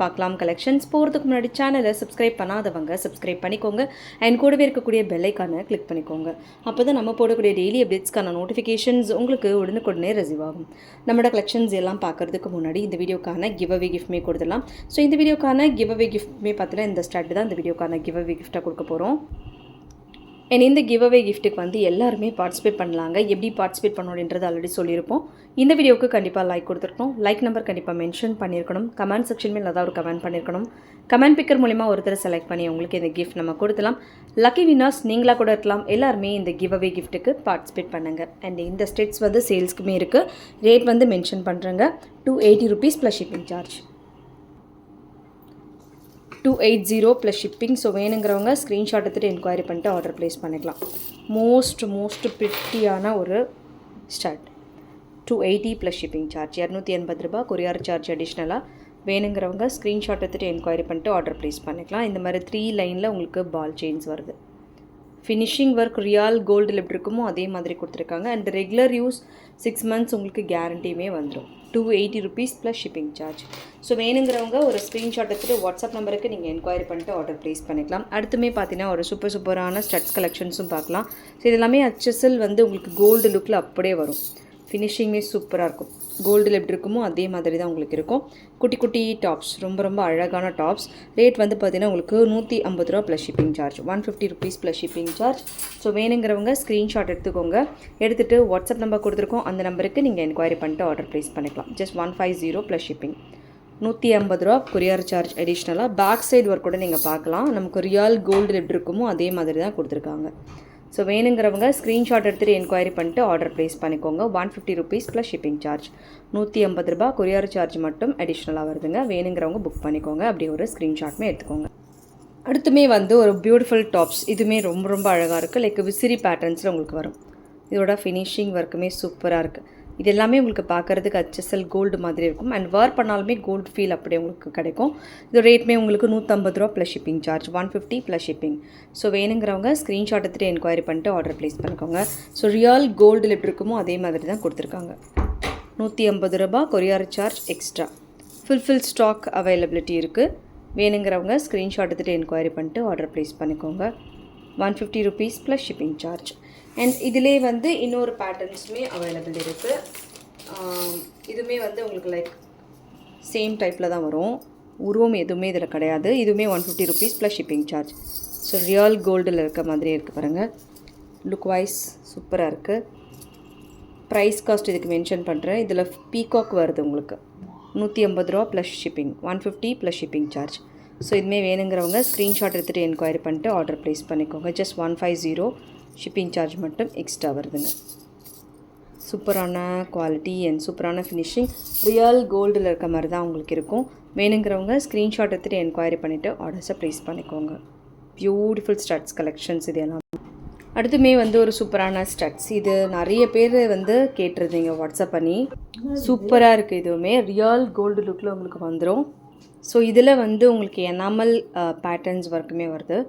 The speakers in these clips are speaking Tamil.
பார்க்கலாம். கலெக்ஷன்ஸ் போகிறதுக்கு முன்னாடி சேனலை சப்ஸ்கிரைப் பண்ணாதவங்க சப்ஸ்கிரைப் பண்ணிக்கோங்க. அண்ட் கூடவே இருக்கக்கூடிய பெல்லைக்கான கிளிக் பண்ணிக்கோங்க. அப்போ தான் நம்ம போடக்கூடிய டெய்லி அப்டேட்ஸ்க்கான நோட்டிஃபிகேஷன்ஸ் உங்களுக்கு உடனுக்குடனே ரிசீவ் ஆகும். நம்மளோட கலெக்ஷன்ஸ் எல்லாம் பார்க்கறதுக்கு முன்னாடி இந்த வீடியோக்கான கிவ் அவே கிஃப்ட்மே கொடுத்துடலாம். ஸோ இந்த வீடியோக்கான கிவ் அவே கிஃப்ட்மே பார்த்தீங்கன்னா இந்த ஸ்டார்ட் தான் இந்த வீடியோக்கான கிவ் அவே கிஃப்ட்டாக கொடுக்க போகிறோம் அண்ட் இந்த கிவ் அவே கிஃப்ட்டுக்கு வந்து எல்லாருமே பார்ட்டிசிபேட் பண்ணலாங்க. எப்படி பார்ட்டிசிபேட் பண்ணணுன்றது ஆல்ரெடி சொல்லியிருப்போம். இந்த வீடியோவுக்கு கண்டிப்பாக லைக் கொடுத்துருக்கணும். லைக் நம்பர் கண்டிப்பாக மென்ஷன் பண்ணியிருக்கணும். கமெண்ட் செக்ஷன் மேலே ஏதாவது ஒரு கமெண்ட் பண்ணியிருக்கணும். கமெண்ட் பிக்கர் மூலிமா ஒருத்தர் செலக்ட் பண்ணி உங்களுக்கு இந்த கிஃப்ட் நம்ம கொடுக்கலாம் லக்கி வினர்ஸ் நீங்களாக கூட இருக்கலாம். எல்லாருமே இந்த கிவ் அவே கிஃப்ட்டுக்கு பார்ட்டிசிபேட் பண்ணுங்கள் அண்ட் இந்த ஸ்டெட்ஸ் வந்து சேல்ஸ்க்குமே இருக்குது ரேட் வந்து மென்ஷன் பண்ணுறேங்க two eighty rupees plus shipping charge two eight zero plus shipping so வேணுங்கிறவங்க ஸ்க்ரீன்ஷாட் எடுத்துகிட்டு என்கொயரி பண்ணிட்டு ஆர்டர் ப்ளேஸ் பண்ணிக்கலாம். மோஸ்ட் மோஸ்ட் பிரிட்டியான ஒரு start two eighty plus shipping charge இரநூத்தி எண்பது ரூபா கொரியர் சார்ஜ் அடிஷ்னலாக வேணுங்கிறவங்க ஸ்க்ரீன்ஷாட் எடுத்துகிட்டு என்கொயரி பண்ணிட்டு ஆர்டர் ப்ளேஸ் பண்ணிக்கலாம். இந்த மாதிரி த்ரீ லைனில் உங்களுக்கு பால் செயின்ஸ் வருது. ஃபினிஷிங் ஒர்க் ரியால் கோல்டில் எப்படி இருக்குமோ அதே மாதிரி கொடுத்துருக்காங்க. And regular use six months உங்களுக்கு கேரண்டியுமே வந்துடும் two eighty rupees plus shipping charge so வேணுங்கிறவங்க ஒரு ஸ்க்ரீன்ஷாட் எடுத்துகிட்டு வாட்ஸ்அப் நம்பருக்கு நீங்கள் என்கொயரி பண்ணிட்டு ஆர்டர் ப்ளேஸ் பண்ணிக்கலாம். அடுத்துமே பார்த்தீங்கன்னா ஒரு சூப்பர் சூப்பரான ஸ்டட்ஸ் கலெக்ஷன்ஸும் பார்க்கலாம். ஸோ இது எல்லாமே அச்சசல் வந்து உங்களுக்கு கோல்டு லுக்கில் அப்படியே வரும். ஃபினிஷிங்குமே சூப்பராக இருக்கும். கோல்டில் எப்படி இருக்குமோ அதே மாதிரி தான் உங்களுக்கு இருக்கும். குட்டி குட்டி டாப்ஸ் ரொம்ப ரொம்ப அழகான டாப்ஸ் ரேட் வந்து பார்த்தீங்கன்னா உங்களுக்கு நூற்றி ஐம்பது ரூபா plus shipping charge one fifty rupees plus shipping charge so வேணுங்கிறவங்க ஸ்க்ரீன்ஷாட் எடுத்துக்கோங்க. எடுத்துகிட்டு வாட்ஸ்அப் நம்பர் கொடுத்துருக்கோம். அந்த நம்பருக்கு நீங்கள் என்கொயரி பண்ணிட்டு ஆர்டர் ப்ளேஸ் பண்ணிக்கலாம். Just one five zero plus shipping நூற்றி ஐம்பது ரூபா கொரியர் சார்ஜ் அடிஷ்னலாக பேக் சைடு ஒர்க் கூட நீங்கள் பார்க்கலாம். நமக்கு ரியல் கோல்டு எப்படி இருக்குமோ அதே மாதிரி தான் கொடுத்துருக்காங்க. ஸோ வேணுங்கிறவங்க ஸ்க்ரீன்ஷாட் எடுத்துகிட்டு என்கொயரி பண்ணிட்டு ஆர்டர் ப்ளேஸ் பண்ணிக்கோங்க. One fifty rupees plus shipping charge நூற்றி ஐம்பது ரூபா கொரியர் சார்ஜ் மட்டும் அடிஷ்னலாக வருதுங்க. வேணுங்கிறவங்க புக் பண்ணிக்கோங்க. அப்படி ஒரு ஸ்க்ரீன்ஷாட்மே எடுத்துக்கோங்க. அடுத்துமே வந்து ஒரு பியூட்டிஃபுல் டாப்ஸ் இதுவுமே ரொம்ப ரொம்ப அழகாக இருக்குது லைக் விசிறி பேட்டர்ன்ஸில் உங்களுக்கு வரும். இதோட ஃபினிஷிங் ஒர்க்குமே சூப்பராக இருக்குது இது எல்லாமே உங்களுக்கு பார்க்குறதுக்கு ஹச்எஸ்எல் கோல்டு மாதிரி இருக்கும். அண்ட் வேர் பண்ணாலுமே கோல்டு ஃபீல் அப்படியே உங்களுக்கு கிடைக்கும். இது ரேட்மே உங்களுக்கு நூற்றம்பது ரூபா plus shipping charge one fifty plus shipping so வேணுங்கிறவங்க ஸ்க்ரீன்ஷாட் எடுத்துகிட்டு என்கொயரி பண்ணிட்டு ஆர்டர் ப்ளேஸ் பண்ணிக்கோங்க. ஸோ ரியல் கோல்டில் எப்படி இருக்குமோ அதே மாதிரி தான் கொடுத்துருக்காங்க. நூற்றி ஐம்பது ரூபா courier charge extra fulfil stock availability இருக்குது வேணுங்கிறவங்க ஸ்க்ரீன்ஷாட் எடுத்துகிட்டு என்கொயரி பண்ணிட்டு ஆர்டர் ப்ளேஸ் பண்ணிக்கோங்க. One fifty rupees plus shipping charge and இதிலே வந்து இன்னொரு பேட்டர்ன்ஸுமே அவைலபிள் இருக்குது இதுவுமே வந்து உங்களுக்கு லைக் சேம் டைப்பில் தான் வரும். உருவம் எதுவுமே இதில் கிடையாது. இதுவுமே one fifty rupees plus shipping charge so real கோல்டில் இருக்க மாதிரியே இருக்குது பாருங்கள் லுக் வைஸ் சூப்பராக இருக்குது ப்ரைஸ் காஸ்ட் இதுக்கு மென்ஷன் பண்ணுறேன் இதில் பீகாக் வருது உங்களுக்கு. நூற்றி ஐம்பது ரூபா plus shipping one fifty plus shipping charge so இதுமே வேணுங்கிறவங்க ஸ்க்ரீன்ஷாட் எடுத்துகிட்டு என்கொயரி பண்ணிட்டு ஆர்டர் ப்ளேஸ் பண்ணிக்கோங்க. Just one five zero shipping charge மட்டும் எக்ஸ்ட்ரா வருதுங்க. சூப்பரான குவாலிட்டி அண்ட் சூப்பரான ஃபினிஷிங் ரியல் கோல்டில் இருக்க மாதிரி தான் உங்களுக்கு இருக்கும். வேணுங்கிறவங்க ஸ்க்ரீன்ஷாட் எடுத்துகிட்டு என்கொயரி பண்ணிவிட்டு ஆர்டர்ஸை ப்ளேஸ் பண்ணிக்கோங்க. பியூட்டிஃபுல் ஸ்டட்ஸ் கலெக்ஷன்ஸ் இது எல்லாம். அடுத்துமே வந்து ஒரு சூப்பரான ஸ்டட்ஸ் இது நிறைய பேர் வந்து கேட்டிருந்தீங்க வாட்ஸ்அப் பண்ணி. சூப்பராக இருக்குது இதுவுமே. ரியல் கோல்டு லுக்கில் உங்களுக்கு வந்துடும் ஸோ இதில் வந்து உங்களுக்கு எனாமல் பேட்டர்ன்ஸ் ஒர்க்குமே வருது.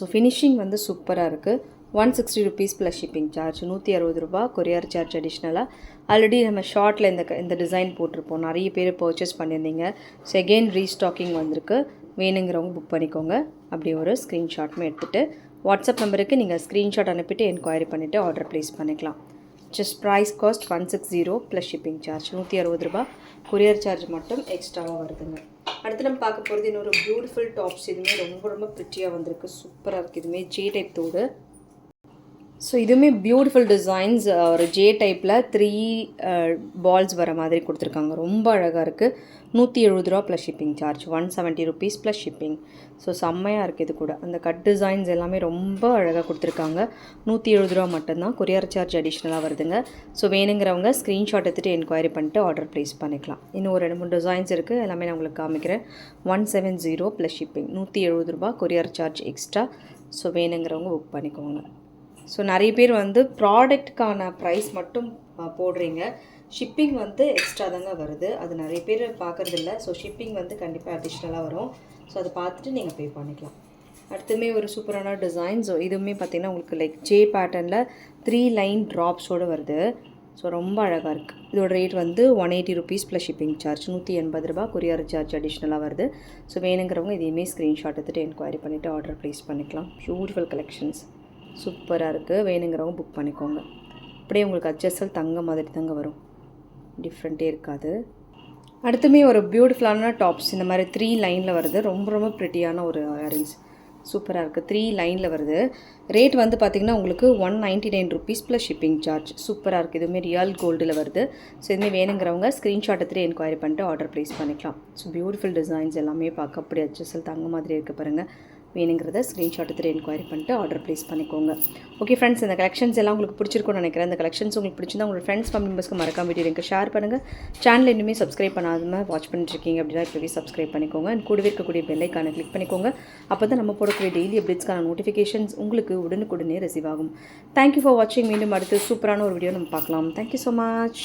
ஸோ ஃபினிஷிங் வந்து சூப்பராக இருக்குது one sixty rupees plus shipping charge நூற்றி அறுபது ரூபா கொரியர் சார்ஜ் அடிஷ்னலாக ஆல்ரெடி நம்ம ஷார்ட்டில் இந்த க- இந்த டிசைன் போட்டிருப்போம். நிறைய பேர் பர்ச்சேஸ் பண்ணியிருந்தீங்க. ஸோ எகெயின் ரீஸ்டாக்கிங் வந்திருக்கு. வேணுங்கிறவங்க புக் பண்ணிக்கோங்க. அப்படி ஒரு ஸ்க்ரீன்ஷாட்மே எடுத்துகிட்டு வாட்ஸ்அப் நம்பருக்கு நீங்கள் ஸ்க்ரீன்ஷாட் அனுப்பிட்டு என்கொயரி பண்ணிவிட்டு ஆர்டர் ப்ளேஸ் பண்ணிக்கலாம். Just price cost one six zero plus shipping charge நூற்றி அறுபது ரூபா. கொரியர் சார்ஜ் மட்டும் எக்ஸ்ட்ராவாக வருதுங்க. அடுத்து நம்ம பார்க்க போகிறது இன்னொரு பியூட்டிஃபுல் டாப்ஸ் இதுவுமே ரொம்ப ரொம்ப ப்ரிட்டியாக வந்திருக்கு. சூப்பராக இருக்குது இதுவுமே ஜே டைப் தோடு. ஸோ இதுவுமே பியூட்டிஃபுல் டிசைன்ஸ் ஒரு ஜே டைப்பில் த்ரீ பால்ஸ் வர மாதிரி கொடுத்துருக்காங்க. ரொம்ப அழகாக இருக்குது நூற்றி எழுபது ரூபா plus shipping charge one seventy rupees plus shipping so செம்மையாக இருக்குது இது கூட. அந்த கட் டிசைன்ஸ் எல்லாமே ரொம்ப அழகாக கொடுத்துருக்காங்க. நூற்றி எழுபது ரூபா மட்டும்தான். கொரியர் சார்ஜ் அடிஷ்னலாக வருதுங்க. ஸோ வேணுங்கிறவங்க ஸ்க்ரீன்ஷாட் எடுத்துகிட்டு என்கொயரி பண்ணிட்டு ஆர்டர் ப்ளேஸ் பண்ணிக்கலாம். இன்னும் ஒரு ரெண்டு மூணு டிசைன்ஸ் இருக்குது எல்லாமே நான் உங்களுக்கு காமிக்கிறேன். One seven zero plus shipping நூற்றி எழுபது ரூபா கொரியர் சார்ஜ் எக்ஸ்ட்ரா ஸோ வேணுங்கிறவங்க புக் பண்ணிக்கோங்க. ஸோ நிறைய பேர் வந்து ப்ராடக்ட்டுக்கான ப்ரைஸ் மட்டும் போடுறீங்க. ஷிப்பிங் வந்து எக்ஸ்ட்ரா தாங்க வருது. அது நிறைய பேர் பார்க்குறதில்ல. ஸோ ஷிப்பிங் வந்து கண்டிப்பாக அடிஷ்னலாக வரும். ஸோ அதை பார்த்துட்டு நீங்கள் பே பண்ணிக்கலாம். அடுத்துமே ஒரு சூப்பரான டிசைன் ஸோ இதுவுமே பார்த்தீங்கன்னா உங்களுக்கு லைக் ஜே பேட்டர்னில் த்ரீ லைன் ட்ராப்ஸோடு வருது. ஸோ ரொம்ப அழகாக இருக்குது இதோட ரேட் வந்து one eighty rupees plus shipping charge நூற்றி எண்பது ரூபா கொரியர் சார்ஜ் அடிஷ்னலாக வருது. ஸோ வேணுங்கிறவங்க இதையுமே ஸ்க்ரீன்ஷாட் எடுத்துகிட்டு என்கொயரி பண்ணிவிட்டு ஆர்டர் ப்ளேஸ் பண்ணிக்கலாம். பியூட்டிஃபுல் கலெக்ஷன்ஸ் சூப்பராக இருக்குது வேணுங்கிறவங்க புக் பண்ணிக்கோங்க. அப்படியே உங்களுக்கு அட்ஜஸ்டல் தங்க மாதிரி தாங்க வரும். டிஃப்ரெண்ட்டே இருக்காது. அடுத்துமே ஒரு பியூட்டிஃபுல்லான டாப்ஸ் இந்த மாதிரி த்ரீ லைனில் வருது. ரொம்ப ரொம்ப ப்ரிட்டியான ஒரு அரேஞ்ச் சூப்பராக இருக்குது த்ரீ லைனில் வருது. ரேட் வந்து பார்த்திங்கன்னா உங்களுக்கு one ninety nine rupees plus shipping charge சூப்பராக இருக்குது இதுவுமே ரியல் கோல்டில் வருது. ஸோ இதுமாதிரி வேணுங்கிறவங்க ஸ்க்ரீன்ஷாட் எடுத்துகிட்டு என்கொயரி பண்ணிட்டு ஆர்டர் ப்ளேஸ் பண்ணிக்கலாம். ஸோ பியூட்டிஃபுல் டிசைன்ஸ் எல்லாமே பார்க்க அப்படி அட்ஜஸ்டல் தங்க மாதிரி இருக்குது பாருங்கள் வேணுங்கிறத ஸ்க்ரீன்ஷாட் எடுத்துகிட்டு என்கொயரி பண்ணிட்டு ஆர்டர் ப்ளேஸ் பண்ணிக்கோங்க. ஓகே ஃப்ரெண்ட்ஸ் இந்த கலெக்ஷன்ஸ் எல்லாம் உங்களுக்கு பிடிச்சிருக்கும்னு நினைக்கிறேன். இந்த கலெக்ஷன்ஸ் உங்களுக்கு பிடிச்சிருந்தா உங்களோட ஃப்ரெண்ட்ஸ் ஃபேமிலி மெம்பர்ஸ்க்கு மறக்காம வீடியோ எனக்கு ஷேர் பண்ணுங்கள் சேனல் இன்னுமே சப்ஸ்கிரைப் பண்ணாமல் வாட்ச் பண்ணிட்டுருக்கீங்க அப்படின்னா இப்போவே சப்ஸ்கிரைப் பண்ணிக்கோங்க. அண்ட் கூடவே இருக்கக்கூடிய பெல்லைக்கான கிளிக் பண்ணிக்கோங்க. அப்போ தான் நம்ம போடக்கூடிய டெய்லி அப்டேட்ஸ்க்கான நோட்டிஃபிகேஷன்ஸ் உங்களுக்கு உடனுக்குடனே ரிசீவ் ஆகும். தேங்க்யூ ஃபார் வாட்சிங் மீண்டும் அடுத்து சூப்பரான ஒரு வீடியோ நம்ம பார்க்கலாம். Thank you so much